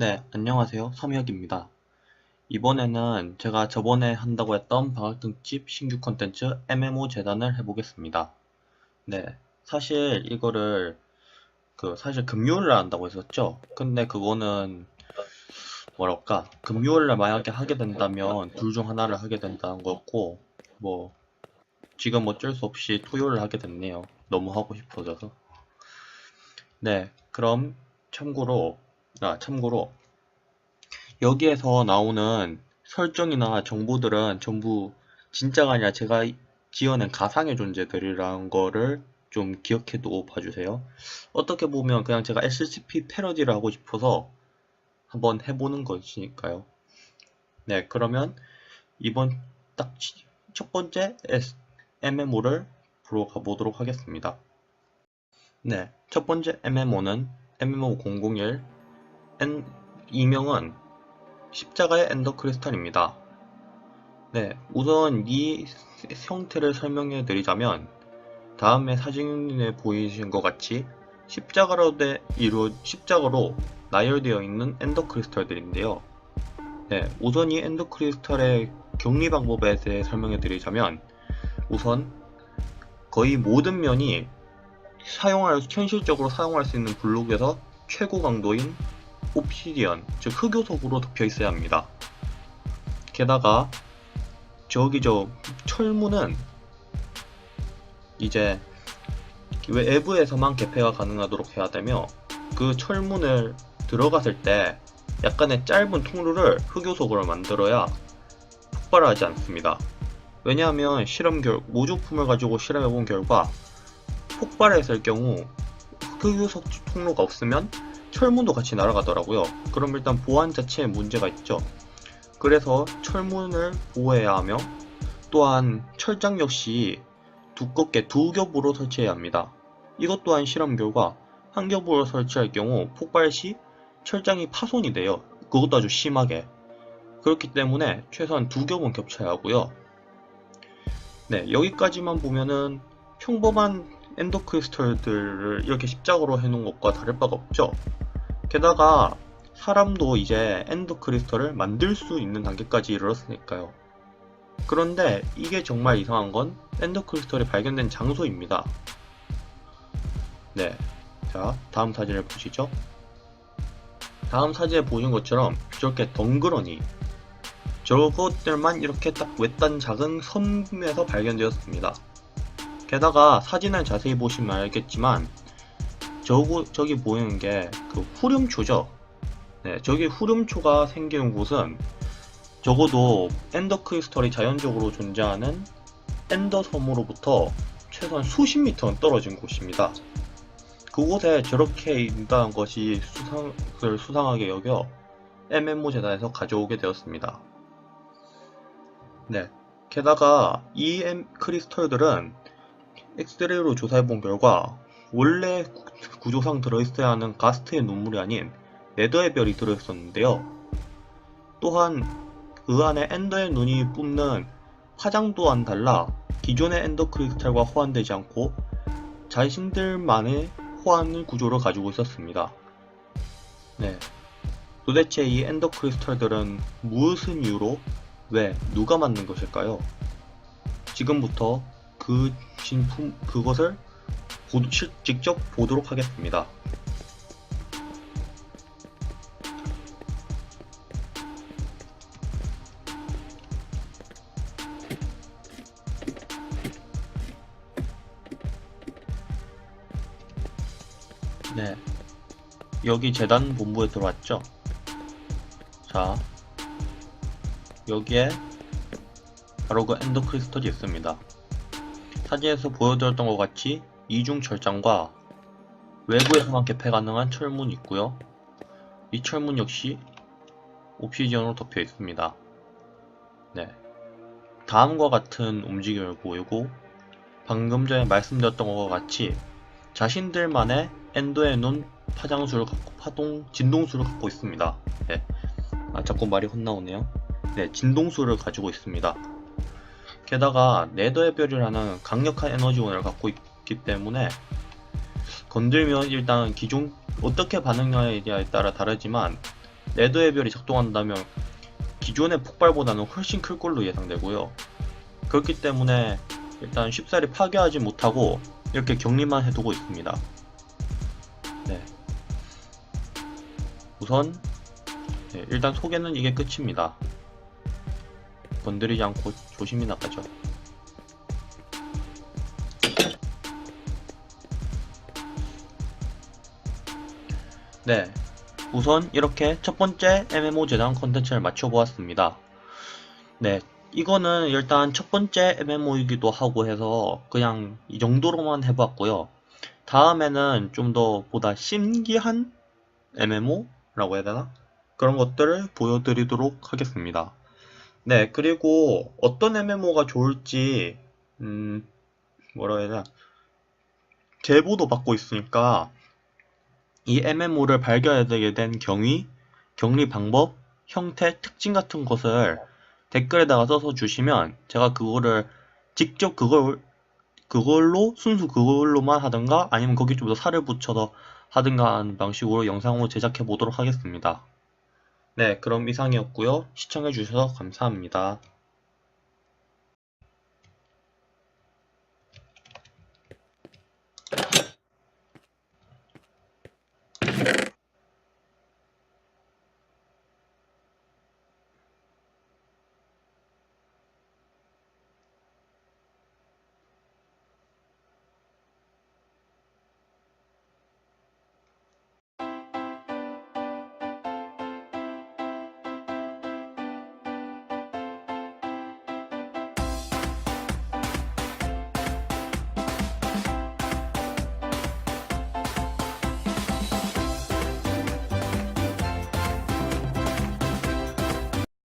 네, 안녕하세요. 섬혁입니다. 이번에는 제가 저번에 한다고 했던 방학등집 신규 콘텐츠 MMO 재단을 해보겠습니다. 네, 사실 이거를 그 사실 금요일날 한다고 했었죠. 근데 그거는 뭐랄까 금요일날 만약에 하게 된다면 둘 중 하나를 하게 된다는 거였고 뭐 지금 어쩔 수 없이 토요일을 하게 됐네요. 너무 하고 싶어져서. 네, 그럼 참고로 아, 참고로 여기에서 나오는 설정이나 정보들은 전부 진짜가 아니라 제가 지어낸 가상의 존재들이라는 거를 좀 기억해두고 봐주세요. 어떻게 보면 그냥 제가 SCP 패러디를 하고 싶어서 한번 해보는 것이니까요. 네, 그러면 이번 딱 첫 번째 MMO를 보러 가보도록 하겠습니다. 네, 첫 번째 MMO는 MMO001 N, 이명은 십자가의 엔더 크리스탈입니다. 네, 우선 이 형태를 설명해 드리자면 다음에 사진에 보이신 것 같이 십자가로 돼 이루 십자가로 나열되어 있는 엔더 크리스탈들인데요. 네, 우선 이 엔더 크리스탈의 격리 방법에 대해 설명해 드리자면 우선 거의 모든 면이 사용할 현실적으로 사용할 수 있는 블록에서 최고 강도인 옵시디언, 즉 흑요석으로 덮여 있어야 합니다. 게다가 저기 저 철문은 이제 외부에서만 개폐가 가능하도록 해야 되며 그 철문을 들어갔을 때 약간의 짧은 통로를 흑요석으로 만들어야 폭발하지 않습니다. 왜냐하면 실험 결 모조품을 가지고 실험해 본 결과 폭발했을 경우 흑요석 통로가 없으면 철문도 같이 날아가더라고요. 그럼 일단 보안 자체에 문제가 있죠. 그래서 철문을 보호해야 하며 또한 철장 역시 두껍게 두 겹으로 설치해야 합니다. 이것 또한 실험 결과 한 겹으로 설치할 경우 폭발 시 철장이 파손이 돼요. 그것도 아주 심하게. 그렇기 때문에 최소한 두 겹은 겹쳐야 하고요. 네, 여기까지만 보면은 평범한 엔더 크리스털들을 이렇게 십자가로 해놓은 것과 다를 바가 없죠. 게다가 사람도 이제 엔더 크리스털을 만들 수 있는 단계까지 이르렀으니까요. 그런데 이게 정말 이상한 건 엔더 크리스털이 발견된 장소입니다. 네. 자, 다음 사진을 보시죠. 다음 사진에 보신 것처럼 저렇게 덩그러니 저것들만 이렇게 딱 외딴 작은 섬에서 발견되었습니다. 게다가 사진을 자세히 보시면 알겠지만 저거, 저기 보이는 게 그 후렴초죠. 네, 저기 후렴초가 생기는 곳은 적어도 엔더 크리스털이 자연적으로 존재하는 엔더 섬으로부터 최소한 수십 미터는 떨어진 곳입니다. 그곳에 저렇게 있다는 것이 수상을 수상하게 여겨 MMO 재단에서 가져오게 되었습니다. 네. 게다가 이 크리스털들은 엑스레이로 조사해본 결과 원래 구조상 들어있어야 하는 가스트의 눈물이 아닌 네더의 별이 들어있었는데요. 또한 그 안에 엔더의 눈이 뿜는 화장 또한 달라 기존의 엔더 크리스탈과 호환되지 않고 자신들만의 호환 구조를 가지고 있었습니다. 네. 도대체 이 엔더 크리스탈들은 무슨 이유로 왜 누가 만든 것일까요? 지금부터 그 진품 그것을 보도, 실, 직접 보도록 하겠습니다. 네. 여기 재단 본부에 들어왔죠? 자, 여기에 바로 그 엔더 크리스털이 있습니다. 사진에서 보여드렸던 것 같이 이중 철장과 외부에서만 개폐 가능한 철문이 있고요. 이 철문 역시 옵시디언으로 덮여 있습니다. 네. 다음과 같은 움직임을 보이고 방금 전에 말씀드렸던 것과 같이 자신들만의 엔더의 눈 파장수를 갖고 파동 진동수를 갖고 있습니다. 네. 아 자꾸 말이 혼나오네요. 네, 진동수를 가지고 있습니다. 게다가 네더의 별이라는 강력한 에너지원을 갖고 있기 때문에 건들면 일단 기존 어떻게 반응하느냐에 따라 다르지만 레드 해별이 작동한다면 기존의 폭발보다는 훨씬 클 걸로 예상되고요. 그렇기 때문에 일단 쉽사리 파괴하지 못하고 이렇게 격리만 해두고 있습니다. 네. 우선 네, 일단 소개는 이게 끝입니다. 건드리지 않고 조심히 나가죠. 네. 우선 이렇게 첫 번째 MMO 재단 컨텐츠를 맞춰보았습니다. 네. 이거는 일단 첫 번째 MMO이기도 하고 해서 그냥 이 정도로만 해봤고요. 다음에는 좀 더 보다 신기한 MMO라고 해야 되나? 그런 것들을 보여드리도록 하겠습니다. 네, 그리고 어떤 MMO가 좋을지, 음, 뭐라 해야 되나, 제보도 받고 있으니까, 이 MMO를 발견하게 된 경위, 격리 방법, 형태, 특징 같은 것을 댓글에다가 써서 주시면, 제가 그거를 직접 그걸, 그걸로, 순수 그걸로만 하든가, 아니면 거기 좀 더 살을 붙여서 하든가 하는 방식으로 영상으로 제작해 보도록 하겠습니다. 네, 그럼 이상이었고요. 시청해 주셔서 감사합니다.